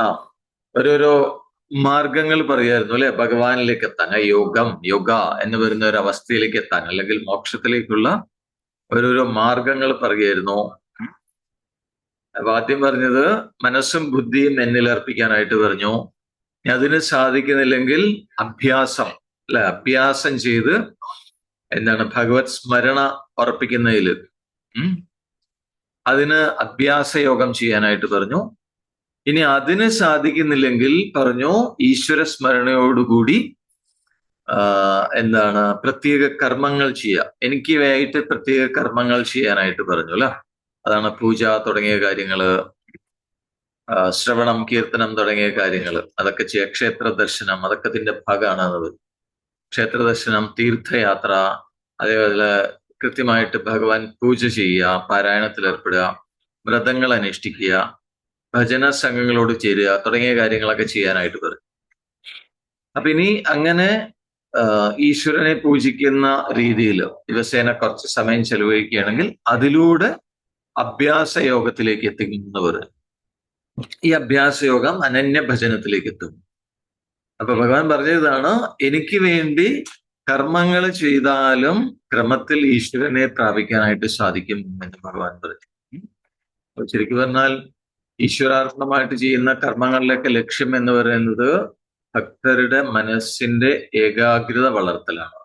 ആ ഓരോരോ മാർഗങ്ങൾ പറയായിരുന്നു അല്ലെ? ഭഗവാനിലേക്ക് എത്താൻ യോഗം യോഗ എന്ന് പറയുന്ന ഒരു അവസ്ഥയിലേക്ക് എത്താൻ അല്ലെങ്കിൽ മോക്ഷത്തിലേക്കുള്ള ഓരോരോ മാർഗങ്ങൾ പറയായിരുന്നു. അപ്പൊ ആദ്യം പറഞ്ഞത് മനസ്സും ബുദ്ധിയും എന്നിൽ അർപ്പിക്കാനായിട്ട് പറഞ്ഞു. അതിന് സാധിക്കുന്നില്ലെങ്കിൽ അഭ്യാസം അല്ലെ? അഭ്യാസം ചെയ്ത് എന്താണ്? ഭഗവത് സ്മരണ ഉറപ്പിക്കുന്നതിൽ അതിന് അഭ്യാസ യോഗം ചെയ്യാനായിട്ട് പറഞ്ഞു. ഇനി അതിന് സാധിക്കുന്നില്ലെങ്കിൽ പറഞ്ഞു ഈശ്വര സ്മരണയോടുകൂടി എന്താണ് പ്രത്യേക കർമ്മങ്ങൾ ചെയ്യുക. എനിക്ക് വേണ്ടിയിട്ട് പ്രത്യേക കർമ്മങ്ങൾ ചെയ്യാനായിട്ട് പറഞ്ഞു അല്ല? അതാണ് പൂജ തുടങ്ങിയ കാര്യങ്ങൾ ശ്രവണം കീർത്തനം തുടങ്ങിയ കാര്യങ്ങൾ അതൊക്കെ ചെയ്യുക ക്ഷേത്ര ദർശനം അതൊക്കെ ഇതിന്റെ ഭാഗമാണ് അത്. ക്ഷേത്ര ദർശനം തീർത്ഥയാത്ര അതേപോലെ കൃത്യമായിട്ട് ഭഗവാൻ പൂജ ചെയ്യുക പാരായണത്തിൽ ഏർപ്പെടുക വ്രതങ്ങൾ അനുഷ്ഠിക്കുക ഭജന സംഘങ്ങളോട് ചേരുക തുടങ്ങിയ കാര്യങ്ങളൊക്കെ ചെയ്യാനായിട്ട് പറയും. അപ്പൊ ഇനി അങ്ങനെ ഈശ്വരനെ പൂജിക്കുന്ന രീതിയിൽ ദിവസേന കുറച്ച് സമയം ചെലവഴിക്കുകയാണെങ്കിൽ അതിലൂടെ അഭ്യാസ യോഗത്തിലേക്ക് എത്തിക്കുന്നവർ ഈ അഭ്യാസ യോഗം അനന്യ ഭജനത്തിലേക്ക് എത്തും. അപ്പൊ ഭഗവാൻ പറഞ്ഞതാണ് എനിക്ക് വേണ്ടി കർമ്മങ്ങൾ ചെയ്താലും ക്രമത്തിൽ ഈശ്വരനെ പ്രാപിക്കാനായിട്ട് സാധിക്കും എന്ന് ഭഗവാൻ പറഞ്ഞു. ശരിക്കും പറഞ്ഞാൽ ഈശ്വരാർപ്പണമായിട്ട് ചെയ്യുന്ന കർമ്മങ്ങളിലൊക്കെ ലക്ഷ്യം എന്ന് പറയുന്നത് ഭക്തരുടെ മനസ്സിന്റെ ഏകാഗ്രത വളർത്തലാണ്.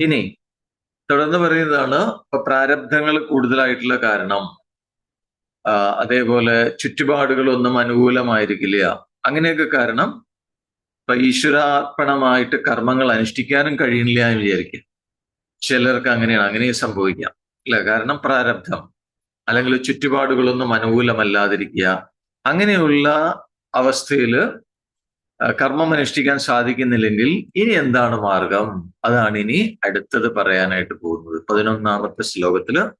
ഇനി തുടർന്ന് പറയുന്നതാണ് ഇപ്പൊ പ്രാരബ്ധങ്ങൾ കൂടുതലായിട്ടുള്ള കാരണം. അതേപോലെ ചുറ്റുപാടുകളൊന്നും അനുകൂലമായിരിക്കില്ല. അങ്ങനെയൊക്കെ കാരണം ഇപ്പൊ ഈശ്വരാർപ്പണമായിട്ട് കർമ്മങ്ങൾ അനുഷ്ഠിക്കാനും കഴിയുന്നില്ല എന്ന് വിചാരിക്കുക. ചിലർക്ക് അങ്ങനെയാണ് അങ്ങനെയും സംഭവിക്കാം. അല്ല? കാരണം പ്രാരബ്ധം. അല്ലെങ്കിൽ ചുറ്റുപാടുകളൊന്നും അനുകൂലമല്ലാതിരിക്കുക. അങ്ങനെയുള്ള അവസ്ഥയിൽ കർമ്മം അനുഷ്ഠിക്കാൻ സാധിക്കുന്നില്ലെങ്കിൽ ഇനി എന്താണ് മാർഗം? അതാണ് ഇനി അടുത്തത് പറയാനായിട്ട് പോകുന്നത്. പതിനൊന്നാമത്തെ ശ്ലോകത്തിൽ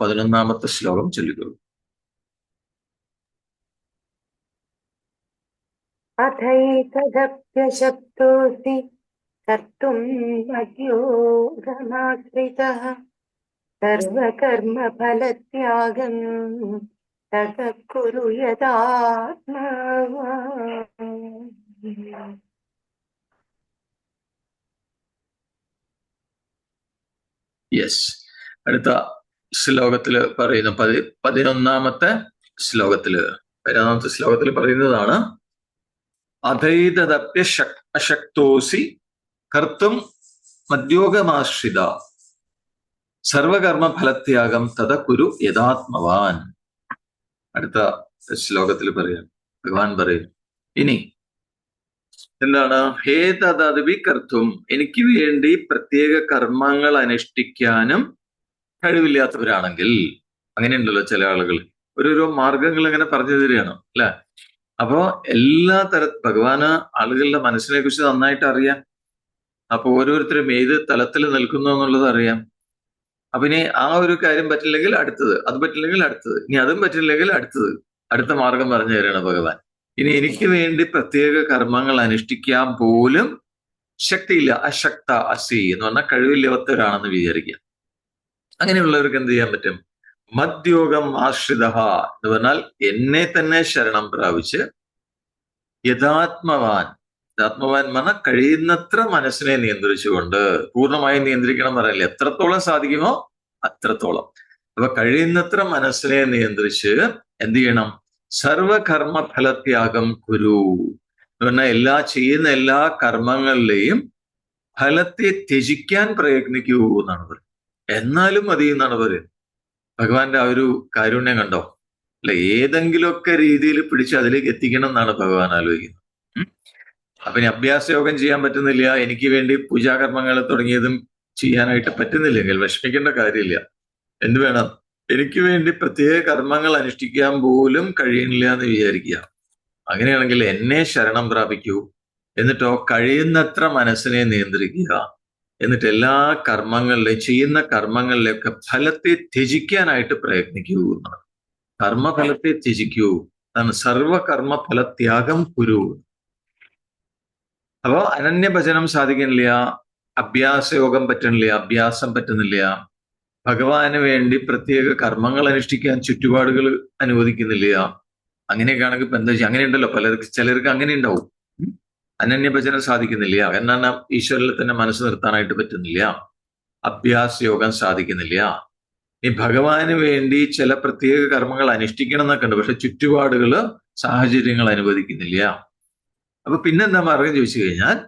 പതിനൊന്നാമത്തെ ശ്ലോകം ചൊല്ലിക്കൊള്ളു അഥൈതദപ്യശക്തോസി കർത്തും സർവകർമ്മഫലത്യാഗം തകക്കുരു യെസ് അടുത്ത ശ്ലോകത്തിൽ പറയുന്നു പതി പതിനൊന്നാമത്തെ ശ്ലോകത്തിൽ പതിനൊന്നാമത്തെ ശ്ലോകത്തിൽ പറയുന്നതാണ് അഭൈതദപ്യശക് അശക്തോസി കർത്തും മദ്യോഗമാശ്രിത സർവകർമ്മ ഫലത്യാഗം തത കുരു യഥാത്മവാൻ. അടുത്ത ശ്ലോകത്തിൽ പറയാം. ഭഗവാൻ പറയും ഇനി എന്താണ്? ഹേ കർത്തും എനിക്ക് വേണ്ടി പ്രത്യേക കർമ്മങ്ങൾ അനുഷ്ഠിക്കാനും കഴിവില്ലാത്തവരാണെങ്കിൽ അങ്ങനെയുണ്ടല്ലോ ചില ആളുകൾ. ഓരോരോ മാർഗങ്ങൾ ഇങ്ങനെ പറഞ്ഞു തരികയാണ് അല്ലെ? അപ്പോ എല്ലാ തര ഭഗവാന് ആളുകളുടെ മനസ്സിനെ കുറിച്ച് നന്നായിട്ട് അറിയാം. അപ്പൊ ഓരോരുത്തരും ഏത് തലത്തിൽ നിൽക്കുന്നു എന്നുള്ളത് അറിയാം. അപ്പൊ ഇനി ആ ഒരു കാര്യം പറ്റില്ലെങ്കിൽ അടുത്തത് അത് പറ്റില്ലെങ്കിൽ അടുത്തത് ഇനി അതും പറ്റില്ലെങ്കിൽ അടുത്തത്. അടുത്ത മാർഗം പറഞ്ഞു തരികയാണ് ഭഗവാൻ. ഇനി എനിക്ക് വേണ്ടി പ്രത്യേക കർമ്മങ്ങൾ അനുഷ്ഠിക്കാൻ പോലും ശക്തിയില്ല. അശക്ത അസി എന്ന് പറഞ്ഞാൽ കഴിവില്ലാത്തവരാണെന്ന് വിചാരിക്കുക. അങ്ങനെയുള്ളവർക്ക് എന്ത് ചെയ്യാൻ പറ്റും? മദ്യോഗം ആശ്രിത എന്ന് പറഞ്ഞാൽ എന്നെ തന്നെ ശരണം പ്രാപിച്ച് യഥാത്മവാൻ എന്ന് പറഞ്ഞാൽ കഴിയുന്നത്ര മനസ്സിനെ നിയന്ത്രിച്ചുകൊണ്ട് പൂർണമായും നിയന്ത്രിക്കണം പറയില്ല? എത്രത്തോളം സാധിക്കുമോ അത്രത്തോളം. അപ്പൊ കഴിയുന്നത്ര മനസ്സിനെ നിയന്ത്രിച്ച് എന്ത് ചെയ്യണം? സർവകർമ്മ ഫലത്യാഗം കുരു. എന്ന് പറഞ്ഞാൽ എല്ലാ ചെയ്യുന്ന എല്ലാ കർമ്മങ്ങളിലെയും ഫലത്തെ ത്യജിക്കാൻ പ്രയത്നിക്കൂ എന്നാണ് പറയുന്നത്. എന്നാലും മതി എന്നാണ് പറയുന്നത്. ഭഗവാന്റെ ആ ഒരു കാരുണ്യം കണ്ടോ? അല്ല ഏതെങ്കിലുമൊക്കെ രീതിയിൽ പിടിച്ച് അതിലേക്ക് എത്തിക്കണം എന്നാണ് ഭഗവാൻ ആലോചിക്കുന്നത്. അപ്പൊ ഇനി അഭ്യാസയോഗം ചെയ്യാൻ പറ്റുന്നില്ല. എനിക്ക് വേണ്ടി പൂജാകർമ്മങ്ങൾ തുടങ്ങിയതും ചെയ്യാനായിട്ട് പറ്റുന്നില്ലെങ്കിൽ വിഷമിക്കേണ്ട കാര്യമില്ല. എന്ത് വേണം? എനിക്ക് വേണ്ടി പ്രത്യേക കർമ്മങ്ങൾ അനുഷ്ഠിക്കാൻ പോലും കഴിയുന്നില്ല എന്ന് വിചാരിക്കുക. അങ്ങനെയാണെങ്കിൽ എന്നെ ശരണം പ്രാപിക്കൂ. എന്നിട്ടോ കഴിയുന്നത്ര മനസ്സിനെ നിയന്ത്രിക്കുക. എന്നിട്ട് എല്ലാ കർമ്മങ്ങളിലെയും ചെയ്യുന്ന കർമ്മങ്ങളിലെയൊക്കെ ഫലത്തെ ത്യജിക്കാനായിട്ട് പ്രയത്നിക്കൂ എന്നാണ്. കർമ്മഫലത്തെ ത്യജിക്കൂ. അതാണ് സർവകർമ്മ ഫലത്യാഗം കുരു. അപ്പോ അനന്യഭജനം സാധിക്കുന്നില്ല അഭ്യാസയോഗം പറ്റുന്നില്ല അഭ്യാസം പറ്റുന്നില്ല. ഭഗവാന് വേണ്ടി പ്രത്യേക കർമ്മങ്ങൾ അനുഷ്ഠിക്കാൻ ചുറ്റുപാടുകൾ അനുവദിക്കുന്നില്ല. അങ്ങനെയൊക്കെ ആണെങ്കിൽ ഇപ്പൊ എന്താ അങ്ങനെ ഉണ്ടല്ലോ പലർക്ക് ചിലർക്ക് അങ്ങനെ ഉണ്ടാവും. അനന്യഭജനം സാധിക്കുന്നില്ല. എന്നാൽ ഈശ്വരനിൽ തന്നെ മനസ്സ് നിർത്താനായിട്ട് പറ്റുന്നില്ല. അഭ്യാസ യോഗം സാധിക്കുന്നില്ല. ഈ ഭഗവാന് വേണ്ടി ചില പ്രത്യേക കർമ്മങ്ങൾ അനുഷ്ഠിക്കണം എന്നൊക്കെ ഉണ്ട്. പക്ഷെ ചുറ്റുപാടുകൾ സാഹചര്യങ്ങൾ അനുവദിക്കുന്നില്ല. അപ്പൊ പിന്നെന്താ മാർഗം ചോദിച്ചു കഴിഞ്ഞാൽ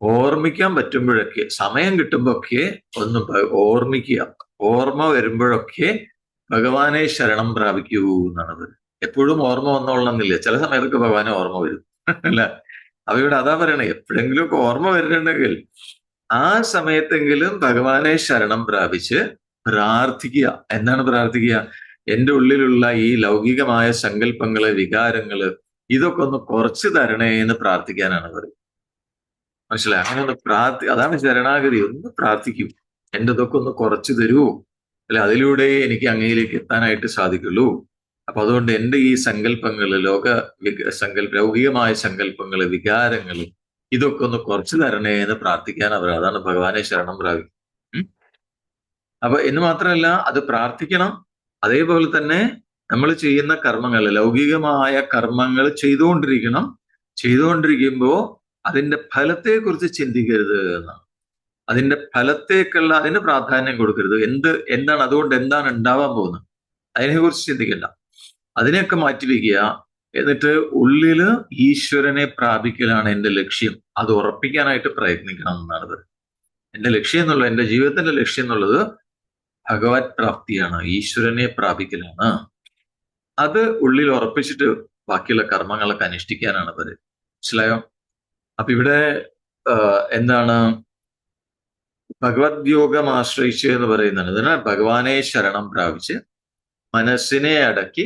ഓർമ്മിക്കാൻ പറ്റുമ്പോഴൊക്കെ സമയം കിട്ടുമ്പോഴൊക്കെ ഒന്ന് ഓർമ്മിക്കുക. ഓർമ്മ വരുമ്പോഴൊക്കെ ഭഗവാനെ ശരണം പ്രാപിക്കൂ എന്നാണ് എപ്പോഴും ഓർമ്മ വന്നോളണമെന്നില്ല. ചില സമയത്തൊക്കെ ഭഗവാനെ ഓർമ്മ വരും. അല്ല അവയോട് അതാ പറയണേ എപ്പോഴെങ്കിലും ഒക്കെ ഓർമ്മ വരുന്നുണ്ടെങ്കിൽ ആ സമയത്തെങ്കിലും ഭഗവാനെ ശരണം പ്രാപിച്ച് പ്രാർത്ഥിക്കുക. എന്താണ് പ്രാർത്ഥിക്കുക? എന്റെ ഉള്ളിലുള്ള ഈ ലൗകികമായ സങ്കല്പങ്ങൾ വികാരങ്ങൾ ഇതൊക്കെ ഒന്ന് കുറച്ച് തരണേ എന്ന് പ്രാർത്ഥിക്കാനാണ് പറയുന്നത് മനസ്സിലായി? അങ്ങനെ ഒന്ന് പ്രാർത്ഥി അതാണ് ശരണാഗതി. ഒന്ന് പ്രാർത്ഥിക്കും. എന്റെ ഇതൊക്കെ ഒന്ന് കുറച്ച് തരൂ അല്ലെ അതിലൂടെ എനിക്ക് അങ്ങയിലേക്ക് എത്താനായിട്ട് സാധിക്കുള്ളൂ. അപ്പൊ അതുകൊണ്ട് എന്റെ ഈ സങ്കല്പങ്ങൾ ലോക സങ്കല്പ ലൗകികമായ സങ്കല്പങ്ങൾ വികാരങ്ങൾ ഇതൊക്കെ ഒന്ന് കുറച്ച് തരണേ എന്ന് പ്രാർത്ഥിക്കാൻ അവർ. അതാണ് ഭഗവാനെ ശരണം പ്രാപിക്കും. അപ്പൊ എന്ന് മാത്രമല്ല അത് പ്രാർത്ഥിക്കണം. അതേപോലെ തന്നെ നമ്മൾ ചെയ്യുന്ന കർമ്മങ്ങൾ ലൗകികമായ കർമ്മങ്ങൾ ചെയ്തുകൊണ്ടിരിക്കണം. ചെയ്തുകൊണ്ടിരിക്കുമ്പോൾ അതിന്റെ ഫലത്തെക്കുറിച്ച് ചിന്തിക്കരുത് എന്നാണ്. അതിന്റെ ഫലത്തേക്കുള്ള അതിന് പ്രാധാന്യം കൊടുക്കരുത്. എന്ത് എന്താണ് അതുകൊണ്ട് എന്താണ് ഉണ്ടാവാൻ പോകുന്നത്? അതിനെക്കുറിച്ച് ചിന്തിക്കണ്ട. അതിനെയൊക്കെ മാറ്റിവെക്കുക. എന്നിട്ട് ഉള്ളിൽ ഈശ്വരനെ പ്രാപിക്കലാണ് എന്റെ ലക്ഷ്യം. അത് ഉറപ്പിക്കാനായിട്ട് പ്രയത്നിക്കണം എന്നാണത് എന്റെ ലക്ഷ്യം എന്നുള്ളത് എന്റെ ജീവിതത്തിന്റെ ലക്ഷ്യം എന്നുള്ളത് ഭഗവത് പ്രാപ്തിയാണ്. ഈശ്വരനെ പ്രാപിക്കലാണ്. അത് ഉള്ളിൽ ഉറപ്പിച്ചിട്ട് ബാക്കിയുള്ള കർമ്മങ്ങളൊക്കെ അനുഷ്ഠിക്കാനാണ് അവർ. മനസ്സിലായോ? അപ്പൊ ഇവിടെ എന്താണ്? ഭഗവത്യോഗം ആശ്രയിച്ച് എന്ന് പറയുന്നത് അതിനാൽ ഭഗവാനെ ശരണം പ്രാപിച്ച് മനസ്സിനെ അടക്കി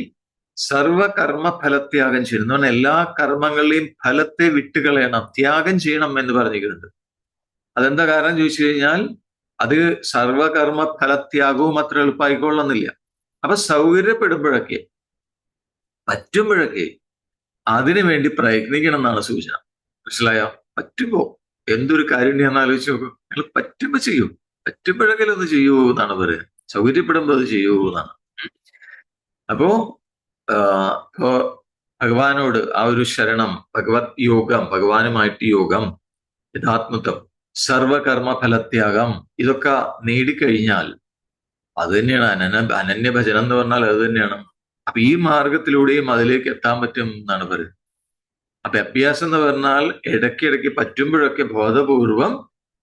സർവകർമ്മ ഫലത്യാഗം ചെയ്യുന്നു പറഞ്ഞാൽ എല്ലാ കർമ്മങ്ങളുടെയും ഫലത്തെ വിട്ടുകളയണം ത്യാഗം ചെയ്യണം എന്ന് പറഞ്ഞിട്ടുണ്ട് അതെന്താ കാരണം ചോദിച്ചു കഴിഞ്ഞാൽ അത് സർവകർമ്മ ഫലത്യാഗവും അത്ര എളുപ്പമായിക്കൊള്ളുന്നില്ല. അപ്പൊ സൗകര്യപ്പെടുമ്പോഴൊക്കെ പറ്റുമ്പോഴൊക്കെ അതിനു വേണ്ടി പ്രയത്നിക്കണം എന്നാണ് സൂചന. മനസ്സിലായോ? പറ്റുമ്പോ എന്തൊരു കാര്യം ഞാൻ ആലോചിച്ച് നോക്കും. നിങ്ങൾ പറ്റുമ്പോ ചെയ്യൂ. പറ്റുമ്പോഴെങ്കിലും ഒന്ന് ചെയ്യൂ എന്നാണ് പറയുക സൗകര്യപ്പെടുമ്പോ അത് ചെയ്യൂ എന്നാണ്. അപ്പോ ഇപ്പോ ഭഗവാനോട് ആ ഒരു ശരണം ഭഗവത് യോഗം ഭഗവാനുമായിട്ട് യോഗം യഥാത്മത്വം സർവകർമ്മ ഫലത്യാഗം ഇതൊക്കെ നേടിക്കഴിഞ്ഞാൽ അത് തന്നെയാണ് അനന അനന്യഭജനം എന്ന് പറഞ്ഞാൽ അത് തന്നെയാണ്. അപ്പൊ ഈ മാർഗത്തിലൂടെയും അതിലേക്ക് എത്താൻ പറ്റും എന്നാണ് പറയുന്നത്. അപ്പൊ അഭ്യാസം എന്ന് പറഞ്ഞാൽ ഇടയ്ക്കിടയ്ക്ക് പറ്റുമ്പോഴൊക്കെ ബോധപൂർവം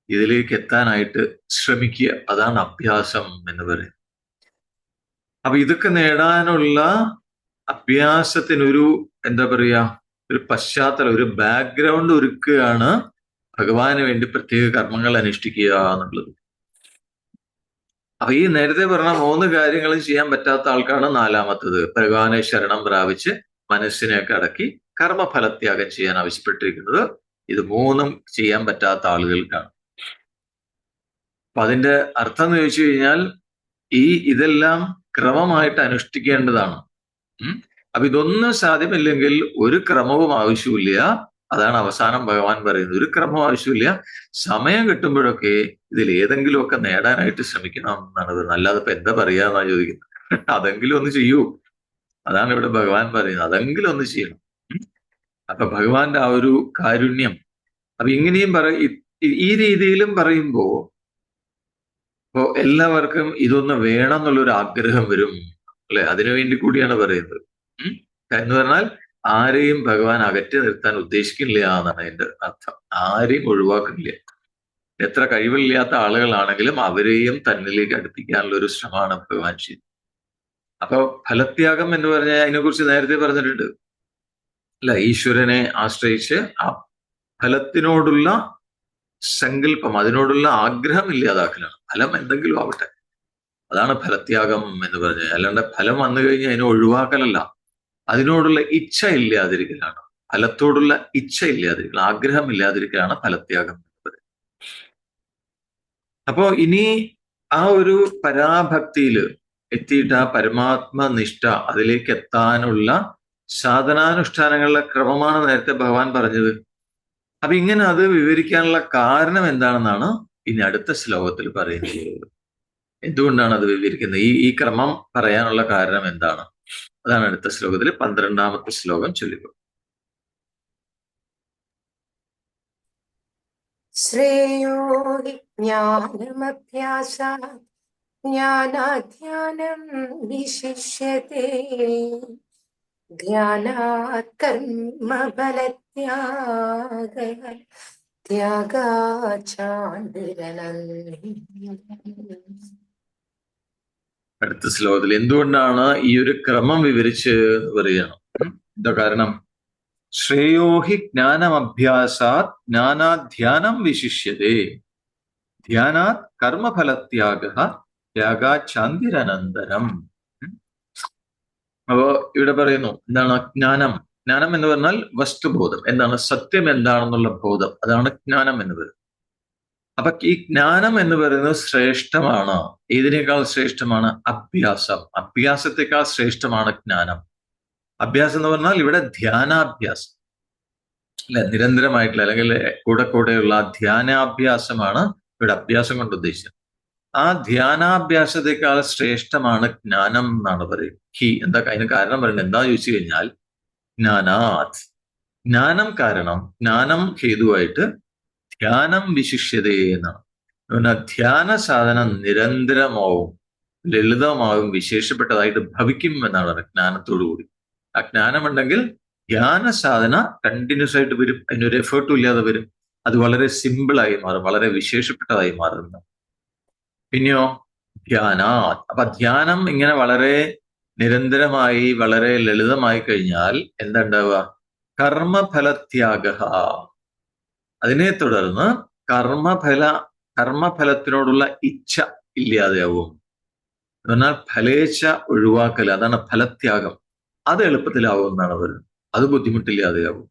ഇതിലേക്ക് എത്താനായിട്ട് ശ്രമിക്കുക. അതാണ് അഭ്യാസം എന്ന് പറയുന്നത്. അപ്പൊ ഇതൊക്കെ നേടാനുള്ള അഭ്യാസത്തിനൊരു എന്താ പറയാ ഒരു പശ്ചാത്തലം ഒരു ബാക്ക്ഗ്രൗണ്ട് ഒരുക്കുകയാണ് ഭഗവാന് വേണ്ടി പ്രത്യേക കർമ്മങ്ങൾ അനുഷ്ഠിക്കുക എന്നുള്ളത്. അപ്പൊ ഈ നേരത്തെ പറഞ്ഞ മൂന്ന് കാര്യങ്ങളും ചെയ്യാൻ പറ്റാത്ത ആൾക്കാണ് നാലാമത്തത്. ഭഗവാനെ ശരണം പ്രാപിച്ച് മനസ്സിനെയൊക്കെ അടക്കി കർമ്മഫലത്യാഗം ചെയ്യാൻ ആവശ്യപ്പെട്ടിരിക്കുന്നത്. ഇത് മൂന്നും ചെയ്യാൻ പറ്റാത്ത ആളുകൾക്കാണ്. അപ്പൊ അതിന്റെ അർത്ഥം എന്ന് ചോദിച്ചു കഴിഞ്ഞാൽ ഈ ഇതെല്ലാം ക്രമമായിട്ട് അനുഷ്ഠിക്കേണ്ടതാണ്. അപ്പൊ ഇതൊന്നും സാധ്യമല്ലെങ്കിൽ ഒരു ക്രമവും ആവശ്യമില്ല അതാണ് അവസാനം ഭഗവാൻ പറയുന്നത്. ഒരു ക്രമം ആവശ്യമില്ല സമയം കിട്ടുമ്പോഴൊക്കെ ഇതിൽ ഏതെങ്കിലുമൊക്കെ നേടാനായിട്ട് ശ്രമിക്കണം എന്നാണ് അല്ലാതെ ഇപ്പൊ എന്താ പറയാന്നാ ചോദിക്കുന്നത്. അതെങ്കിലും ഒന്ന് ചെയ്യൂ. അതാണ് ഇവിടെ ഭഗവാൻ പറയുന്നത്. അതെങ്കിലും ഒന്ന് ചെയ്യണം. അപ്പൊ ഭഗവാന്റെ ആ ഒരു കാരുണ്യം. അപ്പൊ ഇങ്ങനെയും പറ ഈ രീതിയിലും പറയുമ്പോ ഇപ്പോ എല്ലാവർക്കും ഇതൊന്ന് വേണം എന്നുള്ളൊരു ആഗ്രഹം വരും. അല്ലെ? അതിനു വേണ്ടി കൂടിയാണ് പറയുന്നത്. എന്ന് പറഞ്ഞാൽ ആരെയും ഭഗവാൻ അകറ്റി നിർത്താൻ ഉദ്ദേശിക്കുന്നില്ല എന്നാണ് അതിന്റെ അർത്ഥം. ആരെയും ഒഴിവാക്കുന്നില്ല. എത്ര കഴിവില്ലാത്ത ആളുകളാണെങ്കിലും അവരെയും തന്നിലേക്ക് അടുപ്പിക്കാനുള്ള ഒരു ശ്രമമാണ് ഭഗവാൻ ചെയ്യുന്നത്. അപ്പൊ ഫലത്യാഗം എന്ന് പറഞ്ഞാൽ അതിനെക്കുറിച്ച് നേരത്തെ പറഞ്ഞിട്ടുണ്ട്. അല്ല ഈശ്വരനെ ആശ്രയിച്ച് ആ ഫലത്തിനോടുള്ള സങ്കല്പം അതിനോടുള്ള ആഗ്രഹം ഇല്ലാതാക്കലാണ്. ഫലം എന്തെങ്കിലും ആവട്ടെ. അതാണ് ഫലത്യാഗം എന്ന് പറഞ്ഞത്. അല്ലാണ്ട് ഫലം വന്നു കഴിഞ്ഞാൽ അതിനെ ഒഴിവാക്കലല്ല. അതിനോടുള്ള ഇച്ഛ ഇല്ലാതിരിക്കലാണ്. ഫലത്തോടുള്ള ഇച്ഛ ഇല്ലാതിരിക്കൽ ആഗ്രഹം ഇല്ലാതിരിക്കലാണ് ഫലത്യാഗം അപ്പോ ഇനി ആ ഒരു പരാഭക്തിയിൽ എത്തിയിട്ട് ആ പരമാത്മ നിഷ്ഠ അതിലേക്ക് എത്താനുള്ള സാധനാനുഷ്ഠാനങ്ങളുടെ ക്രമമാണ് നേരത്തെ ഭഗവാൻ പറഞ്ഞത്. അപ്പൊ ഇങ്ങനെ അത് വിവരിക്കാനുള്ള കാരണം എന്താണെന്നാണ് ഇനി അടുത്ത ശ്ലോകത്തിൽ പറയുന്നത്. എന്തുകൊണ്ടാണ് അത് വിവരിക്കുന്നത്? ഈ ഈ ക്രമം പറയാനുള്ള കാരണം എന്താണ്? അതാണ് അടുത്ത ശ്ലോകത്തിൽ പന്ത്രണ്ടാമത്തെ ശ്ലോകം ചൊല്ലുക. ശ്രേയോ ജ്ഞാനമഭ്യാസ ജ്ഞാനാധ്യാനം വിശിഷ്യത്തെ ധ്യാനാത് കർമ്മഫലത്യാഗ അടുത്ത ശ്ലോകത്തിൽ എന്തുകൊണ്ടാണ് ഈ ഒരു ക്രമം വിവരിച്ച് പറയണം ഉം? എന്താ കാരണം? ശ്രേയോഹി ജ്ഞാനമഭ്യാസാത് ജ്ഞാനാധ്യാനം വിശിഷ്യതേ. ധ്യാനാത് കർമ്മഫലത്യാഗ ത്യാഗാചാന്തിരനന്തരം? അപ്പോ ഇവിടെ പറയുന്നു എന്താണ് ജ്ഞാനം? ജ്ഞാനം എന്ന് പറഞ്ഞാൽ വസ്തുബോധം. എന്താണ്? സത്യം എന്താണെന്നുള്ള ബോധം. അതാണ് ജ്ഞാനം എന്ന് പറയുന്നത്. അപ്പൊ ഈ ജ്ഞാനം എന്ന് പറയുന്നത് ശ്രേഷ്ഠമാണ്. ഏതിനേക്കാൾ ശ്രേഷ്ഠമാണ്? അഭ്യാസം. അഭ്യാസത്തെക്കാൾ ശ്രേഷ്ഠമാണ് ജ്ഞാനം. അഭ്യാസം എന്ന് പറഞ്ഞാൽ ഇവിടെ ധ്യാനാഭ്യാസം. അല്ലെ? നിരന്തരമായിട്ടുള്ള അല്ലെങ്കിൽ കൂടെ കൂടെയുള്ള ധ്യാനാഭ്യാസമാണ് ഇവിടെ അഭ്യാസം കൊണ്ട് ഉദ്ദേശിച്ചത്. ആ ധ്യാനാഭ്യാസത്തെക്കാൾ ശ്രേഷ്ഠമാണ് ജ്ഞാനം എന്നാണ് പറയുന്നത്. ഹി എന്താ അതിന് കാരണം പറയുന്നത്? എന്താ ചോദിച്ചു കഴിഞ്ഞാൽ ജ്ഞാനാത്. ജ്ഞാനം കാരണം ജ്ഞാനം ഹേതുവായിട്ട് ധ്യാനം വിശിഷ്യതേ എന്നാണ്. അതുകൊണ്ട് ധ്യാന സാധനം നിരന്തരമാവും ലളിതമാവും വിശേഷപ്പെട്ടതായിട്ട് ഭവിക്കും എന്നാണ് ജ്ഞാനത്തോടു കൂടി. ആ ജ്ഞാനമുണ്ടെങ്കിൽ ധ്യാന സാധന കണ്ടിന്യൂസ് ആയിട്ട് വരും അതിനൊരു എഫേർട്ടും ഇല്ലാതെ വരും. അത് വളരെ സിമ്പിളായി മാറും വളരെ വിശേഷപ്പെട്ടതായി മാറുന്നു പിന്നെയോ ധ്യാന. അപ്പൊ ധ്യാനം ഇങ്ങനെ വളരെ നിരന്തരമായി വളരെ ലളിതമായി കഴിഞ്ഞാൽ എന്താ ഉണ്ടാവുക? കർമ്മഫലത്യാഗ. അതിനെ തുടർന്ന് കർമ്മഫല കർമ്മഫലത്തിനോടുള്ള ഇച്ഛ ഇല്ലാതെയാവും. എന്നാൽ ഫലേച്ഛ ഒഴിവാക്കൽ അതാണ് ഫലത്യാഗം. അത് എളുപ്പത്തിലാവും എന്നാണ് പറയുന്നത്. അത് ബുദ്ധിമുട്ടില്ലാതെയാവും.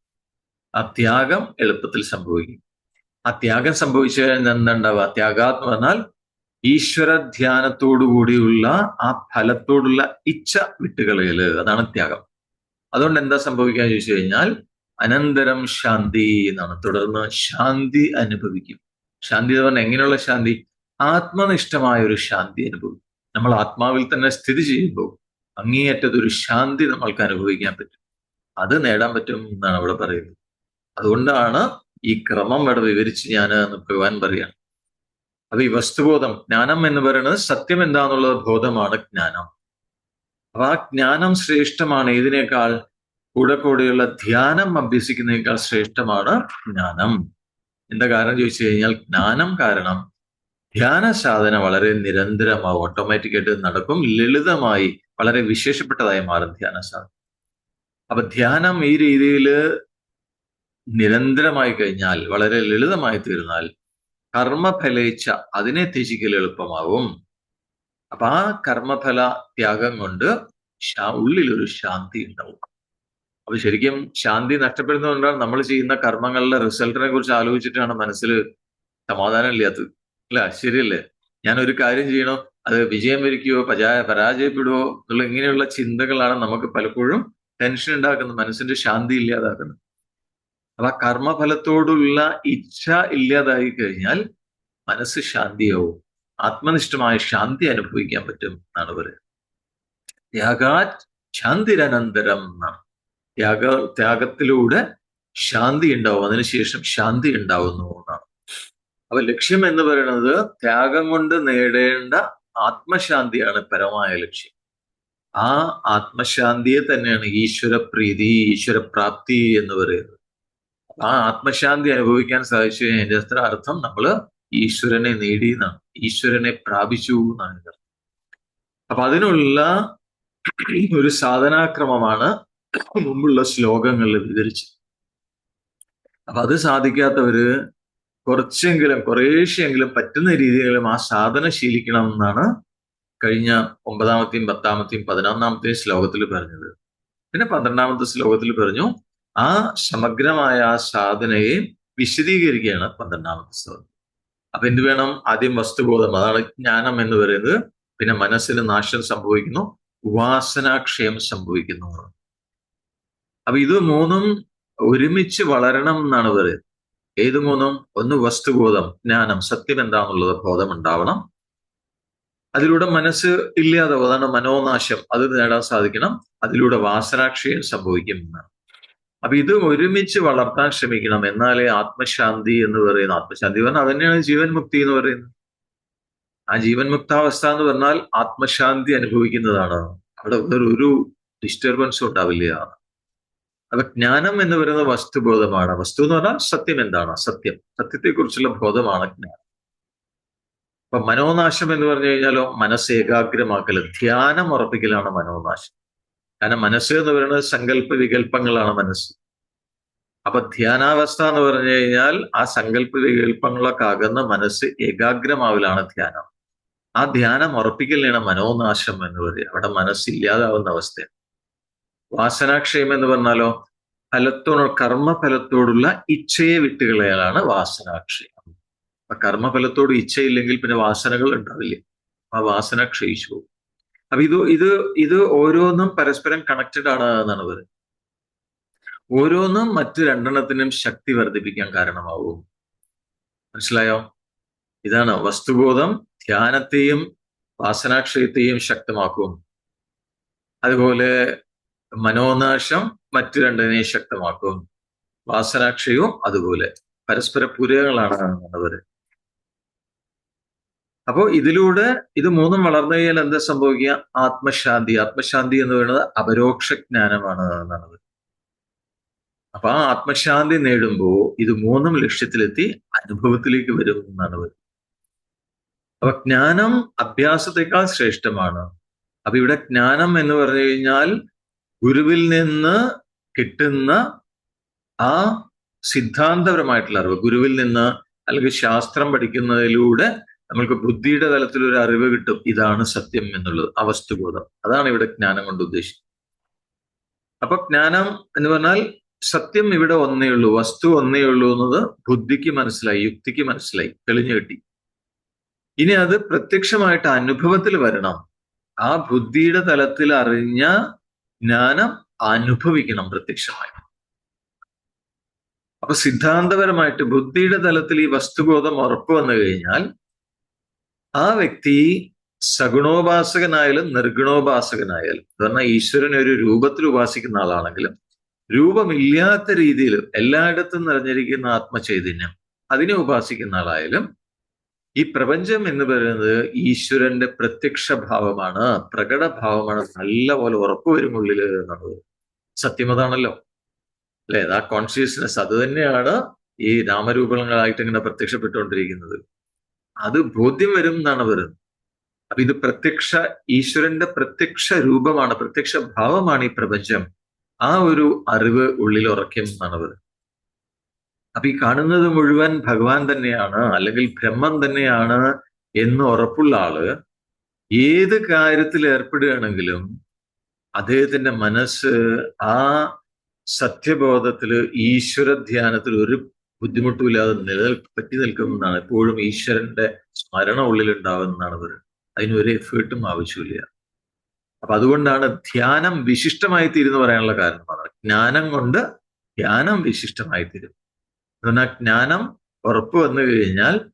ആ ത്യാഗം എളുപ്പത്തിൽ സംഭവിക്കും. ആ ത്യാഗം സംഭവിച്ചു കഴിഞ്ഞാൽ എന്താണ്ടാവുക? ത്യാഗാന്ന് പറഞ്ഞാൽ ഈശ്വര ധ്യാനത്തോടുകൂടിയുള്ള ആ ഫലത്തോടുള്ള ഇച്ഛ വിട്ടുകളയൽ. അതാണ് ത്യാഗം. അതുകൊണ്ട് എന്താ സംഭവിക്കുക ചോദിച്ചു കഴിഞ്ഞാൽ അനന്തരം ശാന്തി എന്നാണ്. തുടർന്ന് ശാന്തി അനുഭവിക്കും. ശാന്തി എന്ന് പറഞ്ഞാൽ എങ്ങനെയുള്ള ശാന്തി? ആത്മനിഷ്ഠമായ ഒരു ശാന്തി അനുഭവിക്കും. നമ്മൾ ആത്മാവിൽ തന്നെ സ്ഥിതി ചെയ്യുമ്പോൾ അങ്ങേയറ്റത്തൊരു ശാന്തി നമ്മൾക്ക് അനുഭവിക്കാൻ പറ്റും. അത് നേടാൻ പറ്റും എന്നാണ് അവിടെ പറയുന്നത്. അതുകൊണ്ടാണ് ഈ ക്രമം ഇവിടെ വിവരിച്ച് ഞാൻ ഭഗവാൻ പറയാണ് അപ്പൊ ഈ വസ്തുബോധം ജ്ഞാനം എന്ന് പറയുന്നത് സത്യം എന്താന്നുള്ളത് ബോധമാണ് ജ്ഞാനം. അപ്പൊ ആ ജ്ഞാനം ശ്രേഷ്ഠമാണ്. ഏതിനേക്കാൾ കൂടെ കൂടെയുള്ള ധ്യാനം അഭ്യസിക്കുന്നതിനേക്കാൾ ശ്രേഷ്ഠമാണ് ജ്ഞാനം. എന്താ കാരണം ചോദിച്ചു കഴിഞ്ഞാൽ ജ്ഞാനം കാരണം ധ്യാന സാധന വളരെ നിരന്തരമാവും ഓട്ടോമാറ്റിക് ആയിട്ട് നടക്കും ലളിതമായി വളരെ വിശേഷപ്പെട്ടതായി മാറും ധ്യാന സാധന. അപ്പൊ ധ്യാനം ഈ രീതിയിൽ നിരന്തരമായി കഴിഞ്ഞാൽ വളരെ ലളിതമായി തീർന്നാൽ കർമ്മഫലേച്ഛ അതിനെ ത്യജിക്കൽ എളുപ്പമാവും. അപ്പൊ ആ കർമ്മഫല ത്യാഗം കൊണ്ട് ഉള്ളിലൊരു ശാന്തി ഉണ്ടാവും. അപ്പൊ ശരിക്കും ശാന്തി നഷ്ടപ്പെടുന്നതുകൊണ്ടാണ് നമ്മൾ ചെയ്യുന്ന കർമ്മങ്ങളുടെ റിസൾട്ടിനെ കുറിച്ച് ആലോചിച്ചിട്ടാണ് മനസ്സിൽ സമാധാനം ഇല്ലാത്തത് അല്ല? ശരിയല്ലേ? ഞാൻ ഒരു കാര്യം ചെയ്യണോ? അത് വിജയം വരിക്കുകയോ പരാ പരാജയപ്പെടുവോ എന്നുള്ള ഇങ്ങനെയുള്ള ചിന്തകളാണ് നമുക്ക് പലപ്പോഴും ടെൻഷൻ ഉണ്ടാക്കുന്നത് മനസ്സിന്റെ ശാന്തി ഇല്ലാതാക്കുന്നത്. അപ്പൊ ആ കർമ്മഫലത്തോടുള്ള ഇച്ഛ ഇല്ലാതായി കഴിഞ്ഞാൽ മനസ്സ് ശാന്തിയാവും. ആത്മനിഷ്ഠമായ ശാന്തി അനുഭവിക്കാൻ പറ്റും എന്നാണ് പറയുന്നത്. ത്യാഗാത് ശാന്തിരനന്തരം എന്നാണ്. ത്യാഗ ത്യാഗത്തിലൂടെ ശാന്തി ഉണ്ടാവും. അതിനുശേഷം ശാന്തി ഉണ്ടാവുന്നു എന്നാണ്. അപ്പൊ ലക്ഷ്യം എന്ന് പറയുന്നത് ത്യാഗം കൊണ്ട് നേടേണ്ട ആത്മശാന്തിയാണ് പരമായ ലക്ഷ്യം. ആ ആത്മശാന്തിയെ തന്നെയാണ് ഈശ്വരപ്രീതി ഈശ്വരപ്രാപ്തി ഈശ്വര പ്രാപ്തി എന്ന് പറയുന്നത്. ആ ആത്മശാന്തി അനുഭവിക്കാൻ സാധിച്ചു കഴിഞ്ഞാൽ അത്ര അർത്ഥം? നമ്മൾ ഈശ്വരനെ നേടി എന്നാണ്. ഈശ്വരനെ പ്രാപിച്ചു എന്നാണ് അപ്പൊ അതിനുള്ള ഒരു സാധനാക്രമമാണ് മുമ്പുള്ള ശ്ലോകങ്ങളിൽ വിവരിച്ച്. അപ്പൊ അത് സാധിക്കാത്തവര് കുറച്ചെങ്കിലും കുറേശ്ശെങ്കിലും പറ്റുന്ന രീതിയിലും ആ സാധന ശീലിക്കണം എന്നാണ് കഴിഞ്ഞ ഒമ്പതാമത്തെയും പത്താമത്തെയും പതിനൊന്നാമത്തെയും ശ്ലോകത്തിൽ പറഞ്ഞത്. പിന്നെ പന്ത്രണ്ടാമത്തെ ശ്ലോകത്തിൽ പറഞ്ഞു ആ സമഗ്രമായ ആ സാധനയെ വിശദീകരിക്കുകയാണ് പന്ത്രണ്ടാമത്തെ ശ്ലോകം. അപ്പൊ എന്ത് വേണം? ആദ്യം വസ്തുബോധം അതാണ് ജ്ഞാനം എന്ന് പറയുന്നത്. പിന്നെ മനസ്സിന് നാശം സംഭവിക്കുന്നു ഉപാസനാക്ഷയം സംഭവിക്കുന്നു. അപ്പൊ ഇത് മൂന്നും ഒരുമിച്ച് വളരണം എന്നാണ് പറയുന്നത് ഏത് മൂന്നും? ഒന്ന് വസ്തുബോധം ജ്ഞാനം സത്യം എന്താണെന്നുള്ളത് ബോധം ഉണ്ടാവണം. അതിലൂടെ മനസ്സ് ഇല്ലാതെ അതാണ് മനോനാശം അത് നേടാൻ സാധിക്കണം. അതിലൂടെ വാസനാക്ഷയം സംഭവിക്കും എന്നാണ്. അപ്പൊ ഇത് ഒരുമിച്ച് വളർത്താൻ ശ്രമിക്കണം. എന്നാലേ ആത്മശാന്തി എന്ന് പറയുന്ന ആത്മശാന്തി പറഞ്ഞാൽ അതന്നെയാണ് ജീവൻ മുക്തി എന്ന് പറയുന്നത്. ആ ജീവൻ മുക്താവസ്ഥ എന്ന് പറഞ്ഞാൽ ആത്മശാന്തി അനുഭവിക്കുന്നതാണ്. അവിടെ വേറൊരു ഡിസ്റ്റർബൻസും ഉണ്ടാവില്ല. അപ്പൊ ജ്ഞാനം എന്ന് പറയുന്നത് വസ്തുബോധമാണ് വസ്തു എന്ന് പറഞ്ഞാൽ സത്യം എന്താണ്? സത്യം സത്യത്തെക്കുറിച്ചുള്ള ബോധമാണ് ജ്ഞാനം. അപ്പൊ മനോനാശം എന്ന് പറഞ്ഞു കഴിഞ്ഞാലോ മനസ്സ് ഏകാഗ്രമാക്കൽ ധ്യാനം ഉറപ്പിക്കലാണ് മനോനാശം. കാരണം മനസ്സ് എന്ന് പറയുന്നത് സങ്കല്പ വികല്പങ്ങളാണ് മനസ്സ്. അപ്പൊ ധ്യാനാവസ്ഥ എന്ന് പറഞ്ഞു കഴിഞ്ഞാൽ ആ സങ്കല്പ വികല്പങ്ങളൊക്കെ അകന്ന് മനസ്സ് ഏകാഗ്രമാവലാണ് ധ്യാനം. ആ ധ്യാനം ഉറപ്പിക്കലാണ് മനോനാശം എന്ന് പറയുക. അവിടെ മനസ്സില്ലാതാവുന്ന അവസ്ഥ വാസനാക്ഷയം എന്ന് പറഞ്ഞാലോ ഫലത്തോട് കർമ്മഫലത്തോടുള്ള ഇച്ഛയെ വിട്ടുകളയാലാണ് വാസനാക്ഷയം. അപ്പൊ കർമ്മഫലത്തോട് ഇച്ഛയില്ലെങ്കിൽ പിന്നെ വാസനകൾ ഉണ്ടാവില്ല? ആ വാസന ക്ഷയിച്ചു പോകും. അപ്പൊ ഇത് ഇത് ഇത് ഓരോന്നും പരസ്പരം കണക്റ്റഡ് ആണ് എന്നാണ് പറയുന്നത്. ഓരോന്നും മറ്റു രണ്ടെണ്ണത്തിനും ശക്തി വർദ്ധിപ്പിക്കാൻ കാരണമാവും മനസ്സിലായോ? ഇതാണ് വസ്തുബോധം ധ്യാനത്തെയും വാസനാക്ഷയത്തെയും ശക്തമാക്കും. അതുപോലെ മനോനാശം മറ്റു രണ്ടിനെ ശക്തമാക്കും. വാസനാക്ഷയവും അതുപോലെ. പരസ്പര പൂരകങ്ങളാണ് കാണുന്നവര് അപ്പോ ഇതിലൂടെ ഇത് മൂന്നും വളർന്നു കഴിഞ്ഞാൽ എന്താ സംഭവിക്കുക? ആത്മശാന്തി. ആത്മശാന്തി എന്ന് പറയുന്നത് അപരോക്ഷ ജ്ഞാനമാണ് എന്നാണത്. അപ്പൊ ആ ആത്മശാന്തി നേടുമ്പോൾ ഇത് മൂന്നും ലക്ഷ്യത്തിലെത്തി അനുഭവത്തിലേക്ക് വരും എന്നാണ് വരുന്നത് അപ്പൊ ജ്ഞാനം അഭ്യാസത്തെക്കാൾ ശ്രേഷ്ഠമാണ്. അപ്പൊ ഇവിടെ ജ്ഞാനം എന്ന് പറഞ്ഞു കഴിഞ്ഞാൽ ഗുരുവിൽ നിന്ന് കിട്ടുന്ന ആ സിദ്ധാന്തപരമായിട്ടുള്ള അറിവ് ഗുരുവിൽ നിന്ന് അല്ലെങ്കിൽ ശാസ്ത്രം പഠിക്കുന്നതിലൂടെ നമ്മൾക്ക് ബുദ്ധിയുടെ തലത്തിൽ ഒരു അറിവ് കിട്ടും. ഇതാണ് സത്യം എന്നുള്ളത്. ആ അതാണ് ഇവിടെ ജ്ഞാനം കൊണ്ട് ഉദ്ദേശിച്ചത്. അപ്പൊ ജ്ഞാനം എന്ന് പറഞ്ഞാൽ സത്യം ഇവിടെ ഒന്നേ ഉള്ളൂ. വസ്തു ഒന്നേ ഉള്ളൂ എന്നത് ബുദ്ധിക്ക് മനസ്സിലായി യുക്തിക്ക് മനസ്സിലായി തെളിഞ്ഞു കിട്ടി. ഇനി അത് പ്രത്യക്ഷമായിട്ട് അനുഭവത്തിൽ വരണം. ആ ബുദ്ധിയുടെ തലത്തിൽ അറിഞ്ഞ ജ്ഞാനം അനുഭവിക്കണം പ്രത്യക്ഷമായി. അപ്പൊ സിദ്ധാന്തപരമായിട്ട് ബുദ്ധിയുടെ തലത്തിൽ ഈ വസ്തുബോധം ഉറപ്പ് വന്നു കഴിഞ്ഞാൽ ആ വ്യക്തി സഗുണോപാസകനായാലും നിർഗുണോപാസകനായാലും പറഞ്ഞാൽ ഈശ്വരനെ ഒരു രൂപത്തിൽ ഉപാസിക്കുന്ന ആളാണെങ്കിലും രൂപമില്ലാത്ത രീതിയിൽ എല്ലായിടത്തും നിറഞ്ഞിരിക്കുന്ന ആത്മചൈതന്യം അതിനെ ഉപാസിക്കുന്ന ആളായാലും ഈ പ്രപഞ്ചം എന്ന് പറയുന്നത് ഈശ്വരന്റെ പ്രത്യക്ഷ ഭാവമാണ് പ്രകടഭാവമാണ് നല്ല പോലെ ഉറപ്പ് വരും ഉള്ളിൽ എന്നുള്ളത്. സത്യമതാണല്ലോ അല്ലെ? ആ കോൺഷ്യസ്നെസ് അത് തന്നെയാണ് ഈ നാമരൂപങ്ങളായിട്ട് ഇങ്ങനെ പ്രത്യക്ഷപ്പെട്ടുകൊണ്ടിരിക്കുന്നത്. അത് ബോധ്യം വരും എന്നാണ് വരുന്നത് അപ്പൊ ഇത് പ്രത്യക്ഷ ഈശ്വരന്റെ പ്രത്യക്ഷ രൂപമാണ് പ്രത്യക്ഷ ഭാവമാണ് ഈ പ്രപഞ്ചം. ആ ഒരു അറിവ് ഉള്ളിൽ ഉറക്കും എന്നാണ് പറയുന്നത്. അപ്പൊ ഈ കാണുന്നത് മുഴുവൻ ഭഗവാൻ തന്നെയാണ് അല്ലെങ്കിൽ ബ്രഹ്മം തന്നെയാണ് എന്ന് ഉറപ്പുള്ള ആൾ ഏത് കാര്യത്തിൽ ഏർപ്പെടുകയാണെങ്കിലും അദ്ദേഹത്തിന്റെ മനസ്സ് ആ സത്യബോധത്തിൽ ഈശ്വരധ്യാനത്തിൽ ഒരു ബുദ്ധിമുട്ടുമില്ലാതെ നില പറ്റി നിൽക്കുന്നതാണ് എപ്പോഴും ഈശ്വരന്റെ സ്മരണ ഉള്ളിൽ ഉണ്ടാവുന്നതാണ് പറയുന്നത് അതിനൊരു എഫേർട്ടും ആവശ്യമില്ല അപ്പൊ അതുകൊണ്ടാണ് ധ്യാനം വിശിഷ്ടമായി തീരുന്നു പറയാനുള്ള കാരണം. ജ്ഞാനം കൊണ്ട് ധ്യാനം വിശിഷ്ടമായി തീരും എന്നാൽ ജ്ഞാനം ഉറപ്പ് വന്നു കഴിഞ്ഞാൽ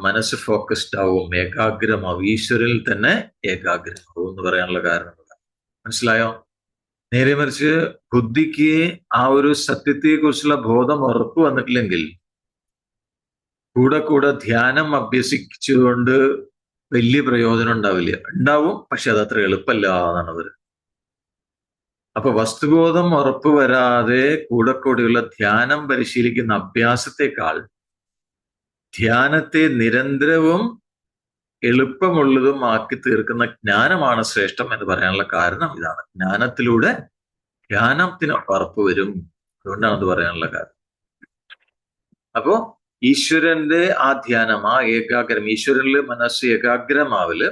മനസ്സ് ഫോക്കസ്ഡ് ആവും ഏകാഗ്രമാവും ഈശ്വരിൽ തന്നെ ഏകാഗ്രമാവും എന്ന് പറയാനുള്ള കാരണം മനസ്സിലായോ? നേരെ മറിച്ച് ബുദ്ധിക്ക് ആ ഒരു സത്യത്തെ കുറിച്ചുള്ള ബോധം ഉറപ്പ് വന്നിട്ടില്ലെങ്കിൽ കൂടെ കൂടെ ധ്യാനം അഭ്യസിച്ചുകൊണ്ട് വലിയ പ്രയോജനം ഉണ്ടാവില്ല. ഉണ്ടാവും പക്ഷെ അത് അത്ര എളുപ്പമല്ല എന്നാണ് അവർ അപ്പൊ വസ്തുബോധം ഉറപ്പ് വരാതെ കൂടെ കൂടെയുള്ള ധ്യാനം പരിശീലിക്കുന്ന അഭ്യാസത്തെക്കാൾ ധ്യാനത്തെ നിരന്തരവും എളുപ്പമുള്ളതും ആക്കി തീർക്കുന്ന ജ്ഞാനമാണ് ശ്രേഷ്ഠം എന്ന് പറയാനുള്ള കാരണം ഇതാണ്. ജ്ഞാനത്തിലൂടെ ധ്യാനത്തിന് ഉറപ്പ് വരും. അതുകൊണ്ടാണ് അത് പറയാനുള്ള കാരണം അപ്പോ ഈശ്വരന്റെ ആ ധ്യാനം ആ ഏകാഗ്രം ഈശ്വരനിലെ മനസ്സ് ഏകാഗ്രമാവൽ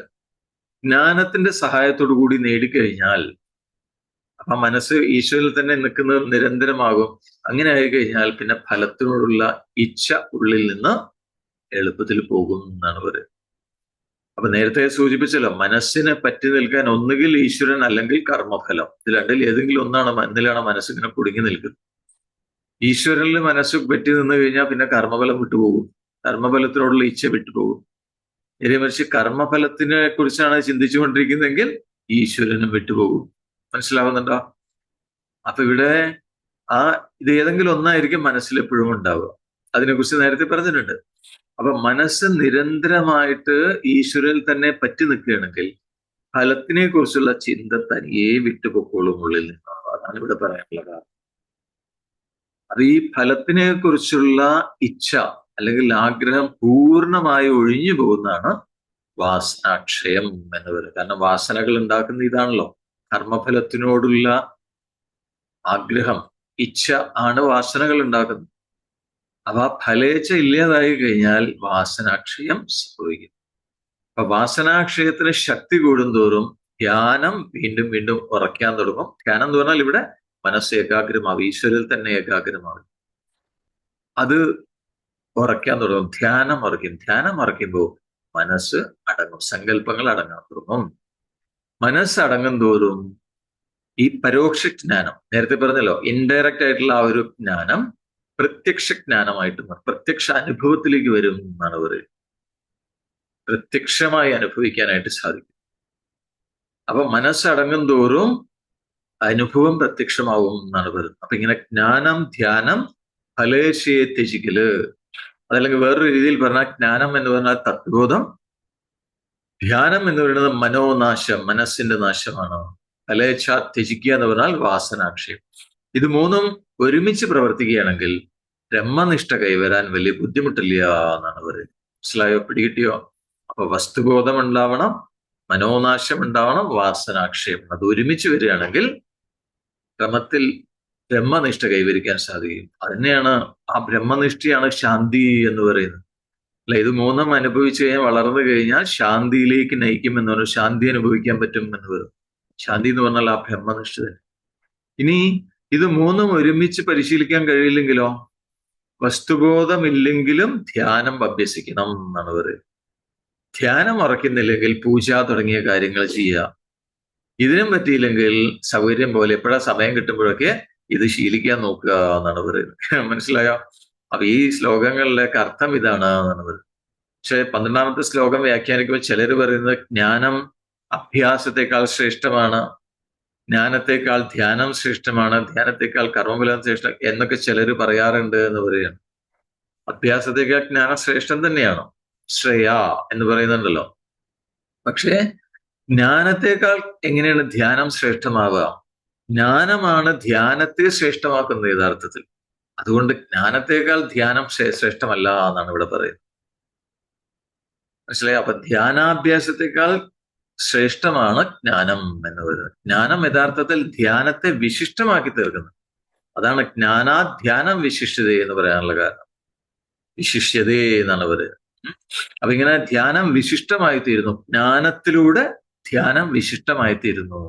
ജ്ഞാനത്തിന്റെ സഹായത്തോടു കൂടി നേടിക്കഴിഞ്ഞാൽ അപ്പൊ മനസ്സ് ഈശ്വരനിൽ തന്നെ നിൽക്കുന്നത് നിരന്തരമാകും. അങ്ങനെ ആയി കഴിഞ്ഞാൽ പിന്നെ ഫലത്തിനോടുള്ള ഇച്ഛ ഉള്ളിൽ നിന്ന് എളുപ്പത്തിൽ പോകും എന്നാണ് പറയുന്നത്. അപ്പൊ നേരത്തെ സൂചിപ്പിച്ചല്ലോ മനസ്സിനെ പറ്റി നിൽക്കാൻ ഒന്നുകിൽ ഈശ്വരൻ അല്ലെങ്കിൽ കർമ്മഫലം. ഇത് രണ്ടിൽ ഏതെങ്കിലും ഒന്നാണ് എന്നിലാണ് മനസ്സിങ്ങനെ കുടുങ്ങി നിൽക്കുന്നത്. ഈശ്വരനിൽ മനസ്സ് പറ്റി നിന്ന് കഴിഞ്ഞാൽ പിന്നെ കർമ്മഫലം വിട്ടുപോകും കർമ്മഫലത്തിനോടുള്ള ഇച്ഛ വിട്ടുപോകും നേരെ മറിച്ച് കർമ്മഫലത്തിനെ കുറിച്ചാണ് ചിന്തിച്ചുകൊണ്ടിരിക്കുന്നതെങ്കിൽ ഈശ്വരനും വിട്ടുപോകും മനസ്സിലാവുന്നുണ്ടോ? അപ്പൊ ഇവിടെ ആ ഇത് ഏതെങ്കിലും ഒന്നായിരിക്കും മനസ്സിൽ എപ്പോഴും ഉണ്ടാവുക. അതിനെക്കുറിച്ച് നേരത്തെ പറഞ്ഞിട്ടുണ്ട്. അപ്പൊ മനസ്സ് നിരന്തരമായിട്ട് ഈശ്വരനിൽ തന്നെ പറ്റി നിൽക്കുകയാണെങ്കിൽ ഫലത്തിനെ കുറിച്ചുള്ള ചിന്ത തനിയെ വിട്ടുപൊക്കോളും ഉള്ളിൽ നിന്നാണ്. അതാണ് ഇവിടെ പറയാനുള്ള കാരണം. അത് ഈ ഫലത്തിനെ കുറിച്ചുള്ള ഇച്ഛ അല്ലെങ്കിൽ ആഗ്രഹം പൂർണമായി ഒഴിഞ്ഞു പോകുന്നതാണ് വാസനാക്ഷയം എന്ന് പറയുന്നത്. കാരണം വാസനകൾ ഉണ്ടാക്കുന്ന ഇതാണല്ലോ. കർമ്മഫലത്തിനോടുള്ള ആഗ്രഹം ഇച്ഛ ആണ് വാസനകൾ ഉണ്ടാക്കുന്നത്. അപ്പൊ ആ ഫലേച്ഛ ഇല്ലാതായി കഴിഞ്ഞാൽ വാസനാക്ഷയം സംഭവിക്കും. അപ്പൊ വാസനാക്ഷയത്തിന് ശക്തി കൂടുന്തോറും ധ്യാനം വീണ്ടും വീണ്ടും ഉറയ്ക്കാൻ തുടങ്ങും. ധ്യാനം എന്ന് പറഞ്ഞാൽ ഇവിടെ മനസ്സ് ഏകാഗ്രമാവും ഈശ്വരിൽ തന്നെ ഏകാഗ്രമാവും. അത് ഉറയ്ക്കാൻ തുടങ്ങും ധ്യാനം ഉറയ്ക്കും. ധ്യാനം ഉറയ്ക്കുമ്പോൾ മനസ്സ് അടങ്ങും സങ്കല്പങ്ങൾ അടങ്ങാൻ തുടങ്ങും. മനസ്സ് അടങ്ങും തോറും ഈ പരോക്ഷ ജ്ഞാനം നേരത്തെ പറഞ്ഞല്ലോ ഇൻഡയറക്റ്റ് ആയിട്ടുള്ള ആ ഒരു ജ്ഞാനം പ്രത്യക്ഷ ജ്ഞാനമായിട്ട് പ്രത്യക്ഷ അനുഭവത്തിലേക്ക് വരും എന്നാണ് പറയുന്നത് പ്രത്യക്ഷമായി അനുഭവിക്കാനായിട്ട് സാധിക്കും. അപ്പൊ മനസ്സടങ്ങും തോറും അനുഭവം പ്രത്യക്ഷമാവും എന്നാണ് പറയുന്നത്. അപ്പൊ ഇങ്ങനെ ജ്ഞാനം ധ്യാനം ഫലേശയെ ത്യജിക്കൽ അതല്ലെങ്കിൽ വേറൊരു രീതിയിൽ പറഞ്ഞാൽ ജ്ഞാനം എന്ന് പറഞ്ഞാൽ തത്വബോധം ധ്യാനം എന്ന് പറയുന്നത് മനോനാശം മനസ്സിന്റെ നാശമാണ്. അലേച്ഛ ത്യജിക്കുക എന്ന് പറഞ്ഞാൽ വാസനാക്ഷയം. ഇത് മൂന്നും ഒരുമിച്ച് പ്രവർത്തിക്കുകയാണെങ്കിൽ ബ്രഹ്മനിഷ്ഠ കൈവരാൻ വലിയ ബുദ്ധിമുട്ടില്ല എന്നാണ് പറയുന്നത്. മനസ്സിലായോ? പിടികിട്ടിയോ? അപ്പൊ വസ്തുബോധം ഉണ്ടാവണം മനോനാശം ഉണ്ടാവണം വാസനാക്ഷയം അത് ഒരുമിച്ച് വരികയാണെങ്കിൽ ക്രമത്തിൽ ബ്രഹ്മനിഷ്ഠ കൈവരിക്കാൻ സാധിക്കും. അതിനെയാണ് ആ ബ്രഹ്മനിഷ്ഠയാണ് ശാന്തി എന്ന് പറയുന്നത്. അല്ല ഇത് മൂന്നും അനുഭവിച്ചു കഴിഞ്ഞാൽ വളർന്നു കഴിഞ്ഞാൽ ശാന്തിയിലേക്ക് നയിക്കും എന്ന് പറഞ്ഞു ശാന്തി അനുഭവിക്കാൻ പറ്റും എന്ന് വരും. ശാന്തി എന്ന് പറഞ്ഞാൽ ആ ബ്രഹ്മനിഷ്ഠ ഇനി ഇത് മൂന്നും ഒരുമിച്ച് പരിശീലിക്കാൻ കഴിയില്ലെങ്കിലോ? വസ്തുബോധമില്ലെങ്കിലും ധ്യാനം അഭ്യസിക്കണം എന്നാണ് പറയുന്നത്. ധ്യാനം ഉറക്കുന്നില്ലെങ്കിൽ പൂജ തുടങ്ങിയ കാര്യങ്ങൾ ചെയ്യുക. ഇതിനും പറ്റിയില്ലെങ്കിൽ സൗകര്യം പോലെ എപ്പോഴാ സമയം കിട്ടുമ്പോഴൊക്കെ ഇത് ശീലിക്കാൻ നോക്കുക എന്നാണ് പറയുന്നത്. മനസ്സിലായോ? അപ്പൊ ഈ ശ്ലോകങ്ങളിലേക്ക് അർത്ഥം ഇതാണ് പറയുന്നത് പക്ഷെ പന്ത്രണ്ടാമത്തെ ശ്ലോകം വ്യാഖ്യാനിക്കുമ്പോൾ ചിലർ പറയുന്നത് ജ്ഞാനം അഭ്യാസത്തെക്കാൾ ശ്രേഷ്ഠമാണ് ജ്ഞാനത്തെക്കാൾ ധ്യാനം ശ്രേഷ്ഠമാണ് ധ്യാനത്തെക്കാൾ കർമ്മബലം ശ്രേഷ്ഠ എന്നൊക്കെ ചിലർ പറയാറുണ്ട് എന്ന് പറയുകയാണ്. അഭ്യാസത്തെക്കാൾ ജ്ഞാനം ശ്രേഷ്ഠം തന്നെയാണ്. ശ്രേയ എന്ന് പറയുന്നുണ്ടല്ലോ. പക്ഷേ ജ്ഞാനത്തെക്കാൾ എങ്ങനെയാണ് ധ്യാനം ശ്രേഷ്ഠമാവുക? ജ്ഞാനമാണ് ധ്യാനത്തെ ശ്രേഷ്ഠമാക്കുന്നത് യഥാർത്ഥത്തിൽ. അതുകൊണ്ട് ജ്ഞാനത്തെക്കാൾ ധ്യാനം ശ്രേഷ്ഠമല്ല എന്നാണ് ഇവിടെ പറയുന്നത്. മനസ്സിലായി? അപ്പൊ ധ്യാനാഭ്യാസത്തെക്കാൾ ശ്രേഷ്ഠമാണ് ജ്ഞാനം എന്ന് പറയുന്നത് ജ്ഞാനം യഥാർത്ഥത്തിൽ ധ്യാനത്തെ വിശിഷ്ടമാക്കി തീർക്കുന്നത് അതാണ് ജ്ഞാനാധ്യാനം വിശിഷ്ടത എന്ന് പറയാനുള്ള കാരണം. വിശിഷ്യത എന്നാണ് പറയുന്നത് അപ്പൊ ഇങ്ങനെ ധ്യാനം വിശിഷ്ടമായി തീരുന്നു. ജ്ഞാനത്തിലൂടെ ധ്യാനം വിശിഷ്ടമായി തീരുന്നു.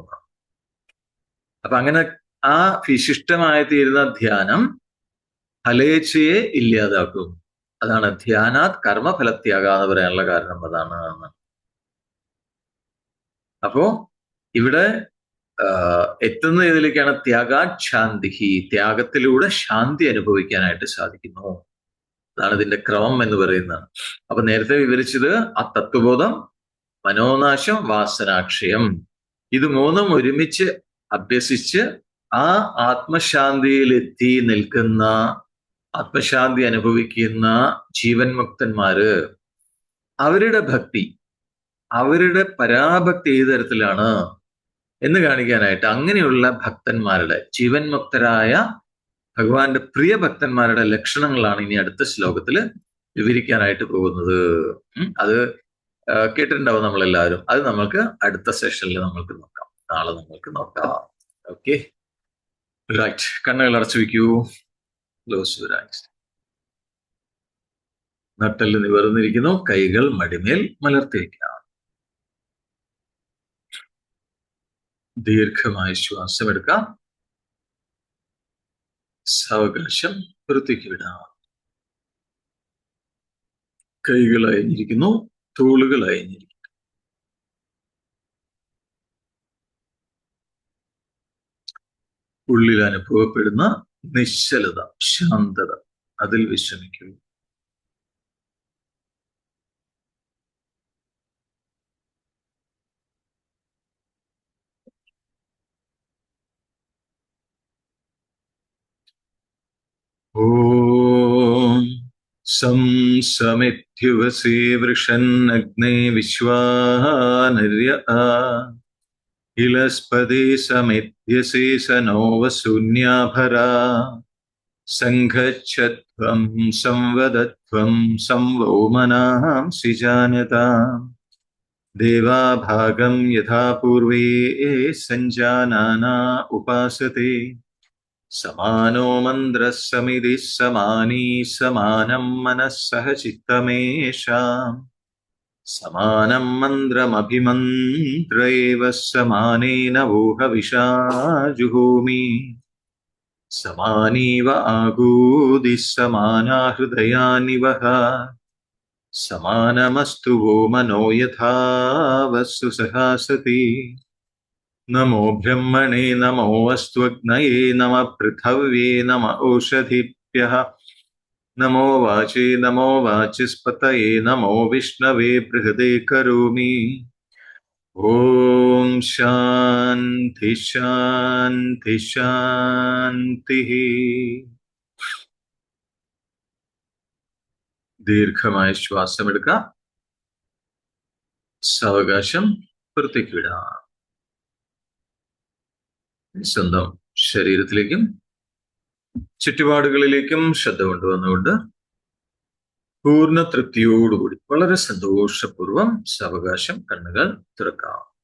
അപ്പൊ അങ്ങനെ ആ വിശിഷ്ടമായി തീരുന്ന ധ്യാനം ഫലേച്ഛയെ ഇല്ലാതാക്കും. അതാണ് ധ്യാനാത് കർമ്മഫലത്യാഗ എന്ന് പറയാനുള്ള കാരണം അതാണ് അപ്പോ ഇവിടെ എത്തുന്ന ഇതിലേക്കാണ് ത്യാഗാത് ത്യാഗത്തിലൂടെ ശാന്തി അനുഭവിക്കാനായിട്ട് സാധിക്കുന്നു. അതാണ് ഇതിന്റെ ക്രമം എന്ന് പറയുന്നത്. അപ്പൊ നേരത്തെ വിവരിച്ചത് ആ തത്വബോധം മനോനാശം വാസനാക്ഷയം. ഇത് മൂന്നും ഒരുമിച്ച് അഭ്യസിച്ച് ആ ആത്മശാന്തിയിൽ എത്തി നിൽക്കുന്ന ആത്മശാന്തി അനുഭവിക്കുന്ന ജീവൻ മുക്തന്മാര് അവരുടെ ഭക്തി അവരുടെ പരാഭക്തി ഏത് തരത്തിലാണ് എന്ന് കാണിക്കാനായിട്ട് അങ്ങനെയുള്ള ഭക്തന്മാരുടെ ജീവൻ മുക്തരായ ഭഗവാന്റെ പ്രിയ ഭക്തന്മാരുടെ ലക്ഷണങ്ങളാണ് ഇനി അടുത്ത ശ്ലോകത്തിൽ വിവരിക്കാനായിട്ട് പോകുന്നത്. അത് കേട്ടിട്ടുണ്ടാവും നമ്മളെല്ലാവരും. അത് നമുക്ക് അടുത്ത സെഷനിൽ നമ്മൾക്ക് നോക്കാം. നാളെ നമ്മൾക്ക് നോക്കാം. ഓക്കെ റൈറ്റ് കണ്ണുകൾ അടച്ചു വയ്ക്കൂ. റൈറ്റ് നട്ടൽ നിവർന്നിരിക്കുന്നു. കൈകൾ മടിമേൽ മലർത്തി വയ്ക്കാം ദീർഘമായ ശ്വാസം എടുക്കാം സാവകാശം പുറത്തേക്ക് വിടാം. കൈകൾ അയഞ്ഞിരിക്കുന്നു. തോളുകൾ അയഞ്ഞിരിക്കുന്നു. ഉള്ളിൽ അനുഭവപ്പെടുന്ന നിശ്ചലത ശാന്തത. അതിൽ വിശ്രമിക്കുന്നു ശംസമിഥ്യുവസീ വൃഷന്നഗ്നേ വിശ്വാനര്യ हिलस्पदे समिध्यशेषनो वसून्याभरा सङ्घच्छध्वं संवदध्वं संवो मनांसि जानताम् देवाभागं यथा पूर्वे ये सञ्जानाना उपासते। समानो मन्द्रः समिधिः समानी समानं मनः सह चित्तमेषाम्। समानं समानम् मन्त्रमभिमन्त्रैव समाने न वोहविषाजुहोमि। समानीव आहूदिः समानाहृदयानिवह समानमस्तु वो मनो यथा वस्तु सहासति नमो ब्रह्मणे नमो नमोऽस्त्वग्नये नम पृथवे नम ओषधिभ्यः നമോ വാചേ നമോ വാചസ്പതയേ നമോ വിഷ്ണവേ ബൃഹദേ കരോമി ഓം ശാന്തി ശാന്തി ശാന്തി ദീർഘമായ ശ്വാസമെടുക്കാം സാവകാശം പുറത്തേക്ക് വിടാം സ്വന്തം ശരീരത്തിലേക്കും ചുറ്റുപാടുകളിലേക്കും ശ്രദ്ധ കൊണ്ടുവന്നുകൊണ്ട് പൂർണ തൃപ്തിയോടുകൂടി വളരെ സന്തോഷപൂർവം സാവകാശം കണ്ണുകൾ തുറക്കാം.